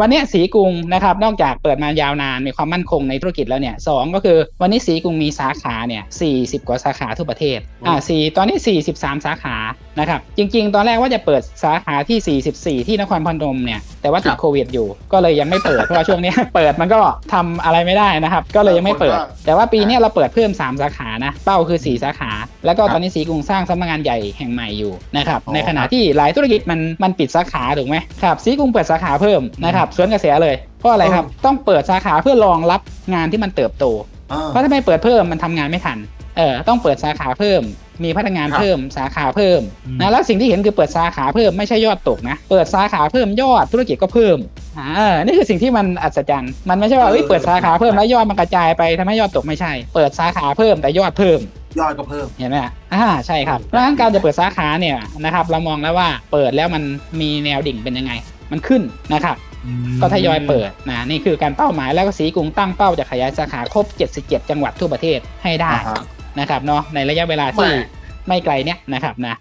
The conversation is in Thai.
วันนี้สีกรุงนะครับนอกจากเปิดมายาวนานมีความมั่นคงในธุรกิจแล้วเนี่ยสองก็คือวันนี้สีกรุงมีสาขาเนี่ย40 กว่าสาขาทั่วประเทศอ่าสี่ตอนนี้ 43 สาขานะครับจริง ๆ ตอนแรกว่าจะเปิดสาขาที่ 44 ที่นครพนมเนี่ยแต่ว่าติดโควิดอยู่ ก็เลยยังไม่เปิดเพราะว่าช่วงเนี้ยเปิดมันก็ทำอะไรไม่ได้นะครับ ก็เลยยังไม่เปิด แต่ว่าปีเนี้ยเราเปิดเพิ่ม 3 สาขานะเป้าคือ 4 สาขา แล้วก็ตอนนี้สีกรุงสร้างสำนักงานใหญ่แห่งใหม่อยู่นะครับในขณะที่หลายธุรกิจมันมันปิดสาขาถูกไหมครับสีกรุงเปิดสาขาเพิ่มนะครับสวนกระแสเลยเพราะอะไรครับต้องเปิดสาขาเพื่อรองรับงานที่มันเติบโตอ่าเพราะถ้าไม่เปิดเพิ่มมันทำงานไม่ทันเออต้องเปิดสาขาเพิ่ม มีพนักงานครับเพิ่มสาขาเพิ่มอืมนะแล้วสิ่งที่เห็นคือเปิดสาขาเพิ่มไม่ใช่ยอดตกนะ เปิดสาขาเพิ่มยอดธุรกิจก็เพิ่มอ่านี่คือสิ่งที่มันอัศจรรย์ มันไม่ใช่ว่าเอ้ยเปิดสาขาเพิ่มแล้วยอดมันกระจายไปทำให้ยอดตกไม่ใช่ เปิดสาขาเพิ่มแต่ยอดเพิ่มยอดก็เพิ่มเห็นไหมอ่าใช่ครับเพราะฉะนั้นการจะเปิดสาขาเนี่ยนะครับเรามองแล้วว่าเปิดแล้วมันมีแนวดิ่งเป็นยังไง มันขึ้นนะครับก็ทยอยเปิดนะนี่คือการเป้าหมายแล้วก็สีกรุงตั้งเป้าจะขยายสาขาครบ 77 จังหวัดทั่วประเทศให้ได้อ่าฮะ นะครับเนาะในระยะเวลาที่แหม่ไม่ไกลเนี้ยนะครับนะ